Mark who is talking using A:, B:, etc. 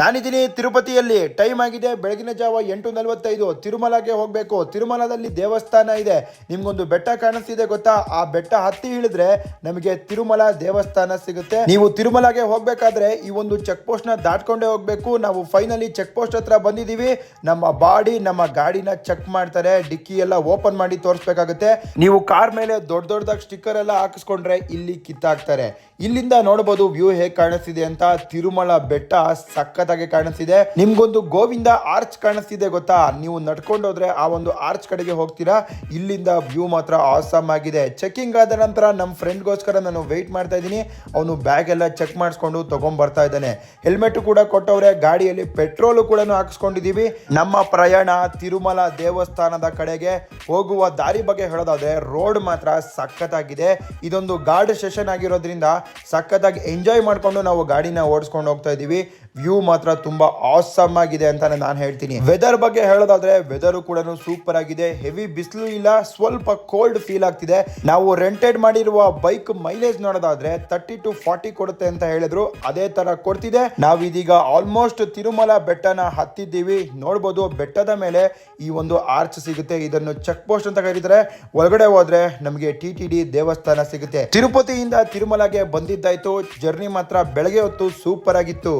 A: ನಾನಿದ್ದೀನಿ ತಿರುಪತಿಯಲ್ಲಿ. ಟೈಮ್ ಆಗಿದೆ. ಬೆಳಗಿನ ಜಾವ ಎಂಟು ನಲವತ್ತೈದು. ತಿರುಮಲಗೆ ಹೋಗಬೇಕು. ತಿರುಮಲದಲ್ಲಿ ದೇವಸ್ಥಾನ ಇದೆ. ನಿಮ್ಗೊಂದು ಬೆಟ್ಟ ಕಾಣಿಸ್ತಿದೆ ಗೊತ್ತಾ? ಆ ಬೆಟ್ಟ ಹತ್ತಿ ಇಳಿದ್ರೆ ನಮಗೆ ತಿರುಮಲ ದೇವಸ್ಥಾನ ಸಿಗುತ್ತೆ. ನೀವು ತಿರುಮಲಗೆ ಹೋಗ್ಬೇಕಾದ್ರೆ ಈ ಒಂದು ಚೆಕ್ ಪೋಸ್ಟ್ನ ದಾಟ್ಕೊಂಡೇ ಹೋಗ್ಬೇಕು. ನಾವು ಫೈನಲಿ ಚೆಕ್ ಪೋಸ್ಟ್ ಹತ್ರ ಬಂದಿದೀವಿ ನಮ್ಮ ಬಾಡಿ, ನಮ್ಮ ಗಾಡಿನ ಚೆಕ್ ಮಾಡ್ತಾರೆ. ಡಿಕ್ಕಿ ಎಲ್ಲ ಓಪನ್ ಮಾಡಿ ತೋರಿಸ್ಬೇಕಾಗುತ್ತೆ. ನೀವು ಕಾರ್ ಮೇಲೆ ದೊಡ್ಡ ದೊಡ್ಡದಾಗಿ ಸ್ಟಿಕ್ಕರ್ ಎಲ್ಲ ಹಾಕಿಸ್ಕೊಂಡ್ರೆ ಇಲ್ಲಿ ಕಿತ್ತಾಕ್ತಾರೆ. ಇಲ್ಲಿಂದ ನೋಡಬಹುದು ವ್ಯೂ ಹೇಗೆ ಕಾಣಿಸ್ತಿದೆ ಅಂತ. ತಿರುಮಲ ಬೆಟ್ಟ ಸಖತ್ತಾಗಿ ಕಾಣಿಸ್ತಿದೆ. ನಿಮ್ಗೊಂದು ಗೋವಿಂದ ಆರ್ಚ್ ಕಾಣಿಸ್ತಿದೆ ಗೊತ್ತಾ? ನೀವು ನಡ್ಕೊಂಡು ಹೋದ್ರೆ ಆ ಒಂದು ಆರ್ಚ್ ಕಡೆಗೆ ಹೋಗ್ತೀರಾ? ಇಲ್ಲಿಂದ ವ್ಯೂ ಮಾತ್ರ ಆಸಮ್ ಆಗಿದೆ. ಚೆಕಿಂಗ್ ಆದ ನಂತರ ನಮ್ಮ ಫ್ರೆಂಡ್ಗೋಸ್ಕರ ನಾನು ವೆಯ್ಟ್ ಮಾಡ್ತಾ ಇದ್ದೀನಿ. ಅವನು ಬ್ಯಾಗ್ ಎಲ್ಲ ಚೆಕ್ ಮಾಡಿಸ್ಕೊಂಡು ತಗೊಂಡ್ ಬರ್ತಾ ಇದ್ದಾನೆ. ಹೆಲ್ಮೆಟ್ ಕೂಡ ಕೊಟ್ಟವ್ರೆ, ಗಾಡಿಯಲ್ಲಿ ಪೆಟ್ರೋಲ್ ಕೂಡ ಹಾಕಿಸ್ಕೊಂಡಿದ್ದೀವಿ. ನಮ್ಮ ಪ್ರಯಾಣ ತಿರುಮಲ ದೇವಸ್ಥಾನದ ಕಡೆಗೆ ಹೋಗುವ ದಾರಿ ಬಗ್ಗೆ ಹೇಳೋದಾದ್ರೆ ರೋಡ್ ಮಾತ್ರ ಸಖತ್ತಾಗಿದೆ. ಇದೊಂದು ಗಾರ್ಡ್ ಸೆಷನ್ ಆಗಿರೋದ್ರಿಂದ ಸಖತ್ತಾಗಿ ಎಂಜಾಯ್ ಮಾಡ್ಕೊಂಡು ನಾವು ಗಾಡಿನ ಓಡಿಸ್ಕೊಂಡು ಹೋಗ್ತಾ ಇದೀವಿ ವ್ಯೂ ಮಾತ್ರ ತುಂಬಾ ಆಸಮ್ ಆಗಿದೆ ಅಂತ ನಾನು ಹೇಳ್ತೀನಿ. ವೆದರ್ ಬಗ್ಗೆ ಹೇಳೋದಾದ್ರೆ ವೆದರ್ ಕೂಡ ಸೂಪರ್ ಆಗಿದೆ. ಹೆವಿ ಬಿಸಿಲು ಇಲ್ಲ, ಸ್ವಲ್ಪ ಕೋಲ್ಡ್ ಫೀಲ್ ಆಗ್ತಿದೆ. ನಾವು ರೆಂಟೆಡ್ ಮಾಡಿರುವ ಬೈಕ್ ಮೈಲೇಜ್ ನೋಡೋದಾದ್ರೆ ತರ್ಟಿ ಟು ಫಾರ್ಟಿ ಕೊಡುತ್ತೆ ಅಂತ ಹೇಳಿದ್ರು. ಅದೇ ತರ ಕೊಡ್ತಿದೆ. ನಾವಿದೀಗ ಆಲ್ಮೋಸ್ಟ್ ತಿರುಮಲ ಬೆಟ್ಟನ ಹತ್ತಿದ್ದೀವಿ. ನೋಡ್ಬೋದು ಬೆಟ್ಟದ ಮೇಲೆ ಈ ಒಂದು ಆರ್ಚ್ ಸಿಗುತ್ತೆ. ಇದನ್ನು ಚೆಕ್ ಪೋಸ್ಟ್ ಅಂತ ಕರೀತಾರೆ. ಒಳಗಡೆ ಹೋದ್ರೆ ನಮಗೆ ಟಿ ಟಿ ಡಿ ದೇವಸ್ಥಾನ ಸಿಗುತ್ತೆ. ತಿರುಪತಿಯಿಂದ ತಿರುಮಲಗೆ ಬಂದಿದ್ದಾಯ್ತು. ಜರ್ನಿ ಮಾತ್ರ ಬೆಳಗ್ಗೆ ಹೊತ್ತು ಸೂಪರ್ ಆಗಿತ್ತು.